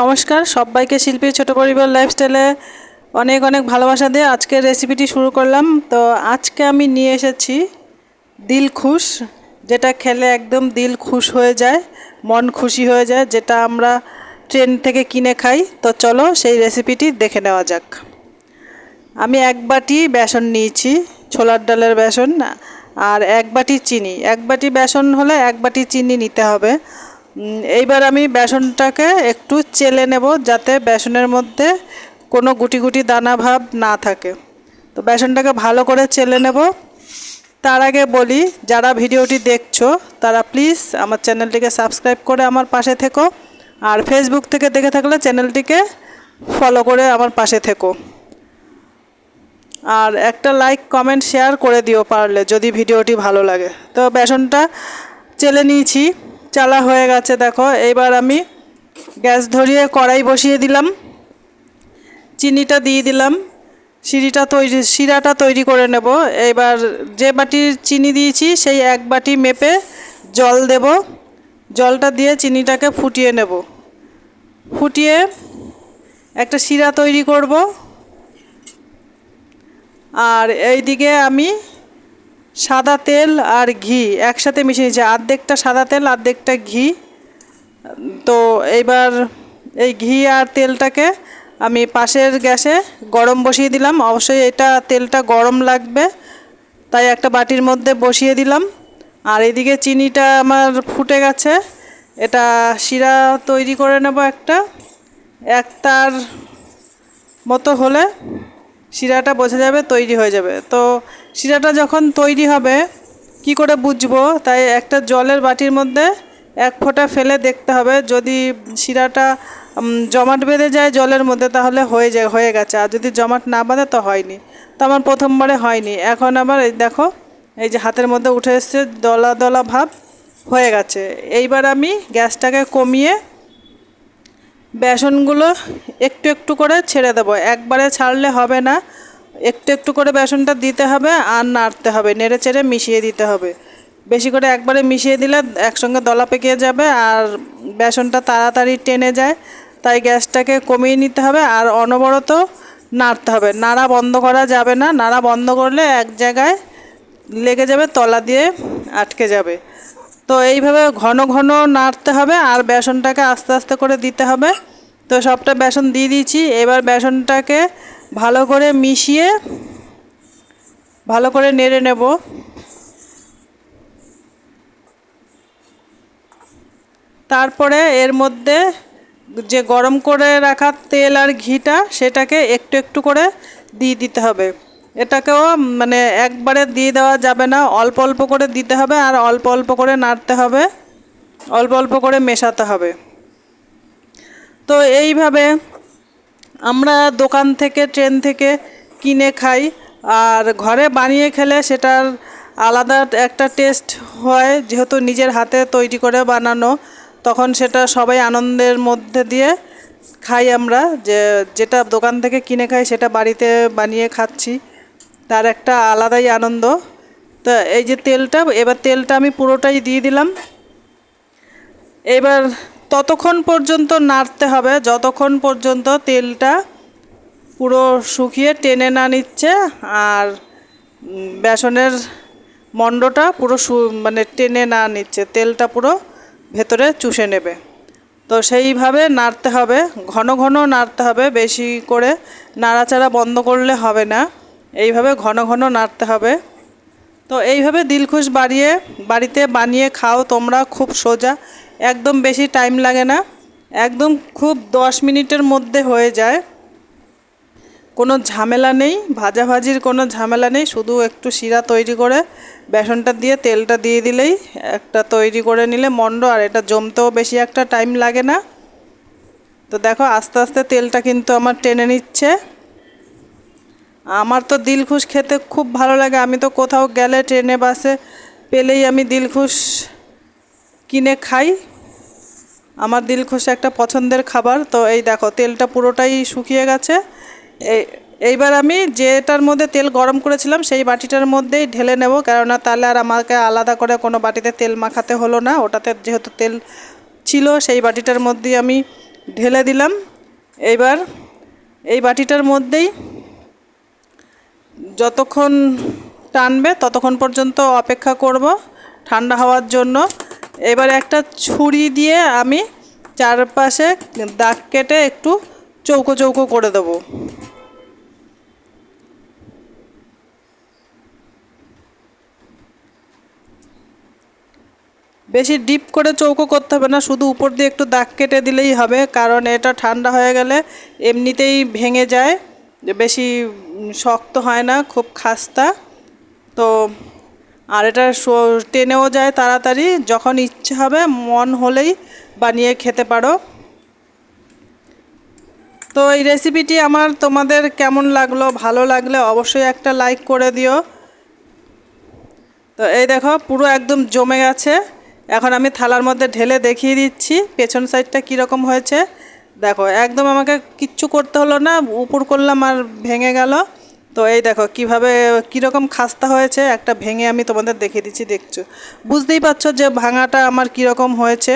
নমস্কার, সবাইকে শিল্পী ছোট পরিবার লাইফস্টাইলে অনেক অনেক ভালোবাসা দিয়ে আজকের রেসিপিটি শুরু করলাম। তো আজকে আমি নিয়ে এসেছি দিল খুশ, যেটা খেলে একদম দিল খুশ হয়ে যায়, মন খুশি হয়ে যায়, যেটা আমরা ট্রেন থেকে কিনে খাই। তো চলো সেই রেসিপিটি দেখে নেওয়া যাক। আমি এক বাটি বেসন নিয়েছি, ছোলার ডালের বেসন, আর এক বাটি চিনি। এক বাটি বেসন হলে এক বাটি চিনি নিতে হবে। এইবার আমি বেসনটাকে একটু চেলে নেব যাতে বেসনের মধ্যে কোনো গুটি গুটি দানা ভাব না থাকে। তো বেসনটাকে ভালো করে চেলে নেব। তার আগে বলি, যারা ভিডিওটি দেখছ, তারা প্লিজ আমার চ্যানেলটিকে সাবস্ক্রাইব করে আমার পাশে থেকো। আর ফেসবুক থেকে দেখে থাকলে চ্যানেলটিকে ফলো করে আমার পাশে থেকো। আর একটা লাইক কমেন্ট শেয়ার করে দিও পারলে যদি ভিডিওটি ভালো লাগে। তো বেসনটা চেলে নিয়েছি। চালা হয়ে গেছে, দেখো। এবার আমি গ্যাস ধরিয়ে কড়াই বসিয়ে দিলাম। চিনিটা দিয়ে দিলাম। সিঁড়িটা তৈরি, শিরাটা তৈরি করে নেব। এবার যে বাটির চিনি দিয়েছি, সেই এক বাটি মেপে জল দেব। জলটা দিয়ে চিনিটাকে ফুটিয়ে নেব। ফুটিয়ে একটা শিরা তৈরি করব। আর এইদিকে আমি সাদা তেল আর ঘি একসাথে মিশিয়ে নিয়েছি আর্ধেকটা সাদা তেল, আর্ধেকটা ঘি। তো এইবার এই ঘি আর তেলটাকে আমি পাশের গ্যাসে গরম বসিয়ে দিলাম। অবশ্যই এটা তেলটা গরম লাগবে, তাই একটা বাটির মধ্যে বসিয়ে দিলাম। আর এদিকে চিনিটা আমার ফুটে গেছে। এটা শিরা তৈরি করে নেব একটা। একটার মতো হলে শিরাটা বোঝা যাবে, তৈরি হয়ে যাবে। তো শিরাটা যখন তৈরি হবে, কি করে বুঝব? তাই একটা জলের বাটির মধ্যে এক ফোঁটা ফেলে দেখতে হবে। যদি শিরাটা জমাট বেঁধে যায় জলের মধ্যে, তাহলে হয়ে যায়, হয়ে গেছে। আর যদি জমাট না বাঁধে, তো হয়নি। তো আমার প্রথমবারে হয়নি। এখন আবার এই দেখো, এই যে হাতের মধ্যে উঠে এসছে, দলা দলা ভাব হয়ে গেছে। এইবার আমি গ্যাসটাকে কমিয়ে বেসনগুলো একটু একটু করে ছেড়ে দেবো। একবারে ছাড়লে হবে না। একটু একটু করে বেসনটা দিতে হবে আর নাড়তে হবে। নেড়ে চেড়ে মিশিয়ে দিতে হবে। বেশি করে একবারে মিশিয়ে দিলে একসঙ্গে দলা পেকে যাবে আর বেসনটা তাড়াতাড়ি টেনে যায়। তাই গ্যাসটাকে কমিয়ে নিতে হবে আর অনবরত নাড়তে হবে। নাড়া বন্ধ করা যাবে না। নাড়া বন্ধ করলে এক জায়গায় লেগে যাবে, তলা দিয়ে আটকে যাবে। তো এইভাবে ঘন ঘন নাড়তে হবে আর বেসনটাকে আস্তে আস্তে করে দিতে হবে। তো সবটা বেসন দিয়ে দিয়েছি। এবার বেসনটাকে ভালো করে মিশিয়ে ভালো করে নেড়ে নেব। তারপরে এর মধ্যে যে গরম করে রাখা তেল আর ঘিটা সেটাকে একটু একটু করে দিয়ে দিতে হবে। এটাকেও মানে একবারে দিয়ে দেওয়া যাবে না। অল্প অল্প করে দিতে হবে আর অল্প অল্প করে নাড়তে হবে। অল্প অল্প করে মেশাতে হবে। তো এইভাবে আমরা দোকান থেকে, ট্রেন থেকে কিনে খাই। আর ঘরে বানিয়ে খেলে সেটার আলাদা একটা টেস্ট হয়। যেহেতু নিজের হাতে তৈরি করে বানানো, তখন সেটা সবাই আনন্দের মধ্যে দিয়ে খাই আমরা। যে, যেটা দোকান থেকে কিনে খাই, সেটা বাড়িতে বানিয়ে খাচ্ছি। তার একটা আলাদাই আনন্দ। তো এই যে তেলটা, এবার তেলটা আমি পুরোটাই দিয়ে দিলাম। এবার ততক্ষণ পর্যন্ত নাড়তে হবে। যতক্ষণ পর্যন্ত তেলটা পুরো শুকিয়ে টেনে না নিচ্ছে আর বেসনের মণ্ডটা পুরো মানে টেনে না নিচ্ছে, তেলটা পুরো ভেতরে চুষে নেবে। তো সেইভাবে নাড়তে হবে। ঘন ঘন নাড়তে হবে, বেশি করে নাড়াচাড়া বন্ধ করলে হবে না। এইভাবে ঘন ঘন নাড়তে হবে। তো এইভাবে দিলখুশ বাড়িয়ে, বাড়িতে বানিয়ে খাও, তোমরা খুব সোজা। একদম বেশি টাইম লাগে না। একদম খুব দশ মিনিটের মধ্যে হয়ে যায়। কোনো ঝামেলা নেই, ভাজাভাজির কোনো ঝামেলা নেই, শুধু একটু শিরা তৈরি করে, বেসনটা দিয়ে তেলটা দিয়ে দিলেই একটা তৈরি করে নিলে মন্ড, আর এটা জমতেও বেশি একটা টাইম লাগে না। তো দেখো আস্তে আস্তে তেলটা কিন্তু আমার টেনে নিচ্ছে। আমার তো দিলখুশ খেতে খুব ভালো লাগে। আমি তো কোথাও গেলে ট্রেনে, বাসে পেলেই আমি দিলখুশ কিনে খাই। আমার দিলখুশ একটা পছন্দের খাবার। তো এই দেখো, তেলটা পুরোটাই শুকিয়ে গেছে। এই এইবার আমি যেটার মধ্যে তেল গরম করেছিলাম, সেই বাটিটার মধ্যেই ঢেলে নেব। কেননা তাহলে আর আমাকে আলাদা করে কোনো বাটিতে তেল মাখাতে হলো না। ওটাতে যেহেতু তেল ছিল, সেই বাটিটার মধ্যেই আমি ঢেলে দিলাম। এইবার এই বাটিটার মধ্যেই যতক্ষণ টানবে ততক্ষণ পর্যন্ত অপেক্ষা করব ঠান্ডা হওয়ার জন্য। এবার একটা ছুরি দিয়ে আমি চারপাশে দাগ কেটে একটু চৌকো চৌকো করে দেবো। বেশি ডিপ করে চৌকো করতে হবে না, শুধু উপর দিয়ে একটু দাগ কেটে দিলেই হবে, কারণ এটা ঠান্ডা হয়ে গেলে এমনিতেই ভেঙে যায়। বেশি শক্ত হয় না, খুব খাস্তা। তো আর এটা টেনেও যায় তাড়াতাড়ি, যখন ইচ্ছে হবে মন হলেই বানিয়ে খেতে পারো। তো এই রেসিপিটি আমার তোমাদের কেমন লাগল, ভালো লাগলে অবশ্যই একটা লাইক করে দিও। তো এই দেখো, পুরো একদম জমে গেছে। এখন আমি থালার মধ্যে ঢেলে দেখিয়ে দিচ্ছি, পেছন সাইডটা কীরকম হয়েছে। দেখো, একদম আমাকে কিচ্ছু করতে হলো না, উপর করলাম আর ভেঙে গেল। তো এই দেখো, কীভাবে, কীরকম খাস্তা হয়েছে, একটা ভেঙে আমি তোমাদের দেখিয়ে দিচ্ছি, দেখছ। বুঝতেই পারছ যে ভাঙাটা আমার কীরকম হয়েছে।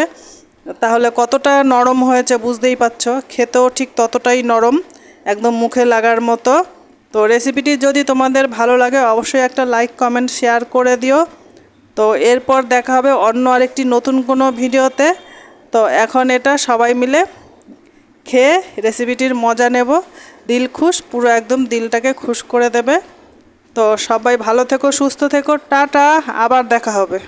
তাহলে কতটা নরম হয়েছে বুঝতেই পারছ। খেতেও ঠিক ততটাই নরম, একদম মুখে লাগার মতো। তো রেসিপিটি যদি তোমাদের ভালো লাগে, অবশ্যই একটা লাইক কমেন্ট শেয়ার করে দিও। তো এরপর দেখা হবে অন্য আরেকটি নতুন কোনো ভিডিওতে তো এখন এটা সবাই মিলে খেয়ে রেসিপিটির মজা নেব। দিল খুশ, পুরো একদম দিলটাকে খুশ করে দেবে। তো সবাই ভালো থেকো, সুস্থ থেকো, টাটা, আবার দেখা হবে।